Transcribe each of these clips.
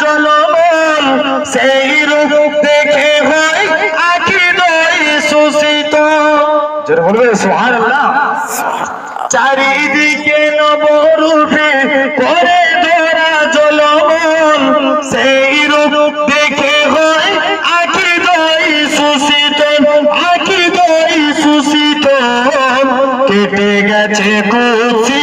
জলমল সেই রূপ দেখে চারিদিকে নবরূপে করে ধরা জলমল সেই রূপ দেখে হয় আখি দই সুসিত আখি দই সুসিত কেটে গেছে কুচি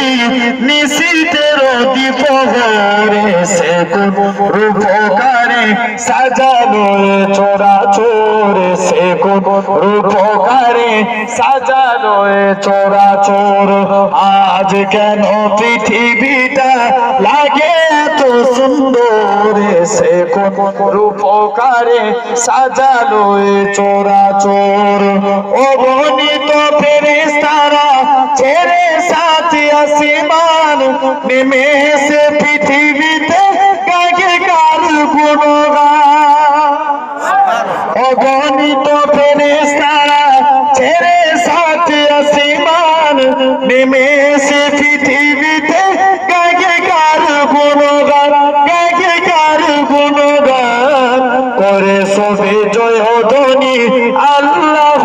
সে কোন রূপকারে সাজানো চোরা চোরে। সে কোন রূপকারে সাজানো চোরা চোর। আজ কেন পৃথিবীটা লাগে এত সুন্দর? সে কোন রূপকারে সাজানো চোরা চোর। অগণিত ফেরেস্তারা আসিমান নেমে এসে পৃথিবীতে গাগে কার গুণগান। অগণিত ফেরেস্তারা ছেড়ে সাথে আসিমান নেমে এসে পৃথিবীতে গাগে কার গুণগান গাগে কার গুণগান। করে সবে জয় ধ্বনি আল্লাহ।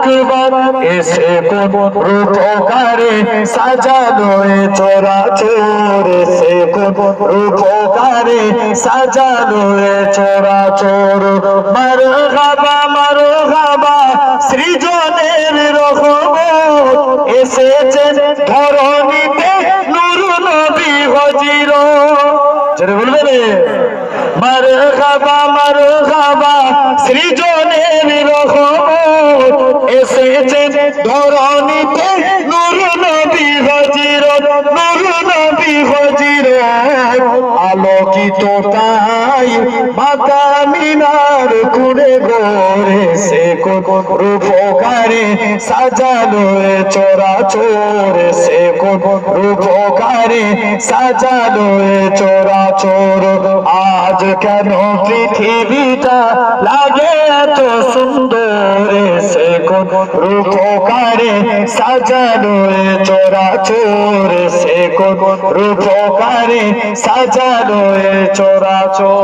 আকবার এসে কোন রূপকারে সাজানো এ চোরা চোর, এসে কোন রূপকারে সাজানো এ চোরা চোর। মার গাবা মার গাবা সৃজনের রহম এসেছেন ধরণীতে নুর নবী হজির। যেটা বলবে রে মার গাবা মার গাবা সৃজনের ধরণীতে নুর নবী হজির নুর নবী হজির। আলোকিত তাই মাতা মিনার কুড়ে গোরে সে রূপকারে সাজানো চোরা চোরে। সে কোন রূপকারে সাজানো চোরা চোর। আজ কেন পৃথিবীটা লাগে সে কোন রূপকারে সাজানো চোরা চোর সে কোন রূপকারে সাজানো এ চোরা চোর।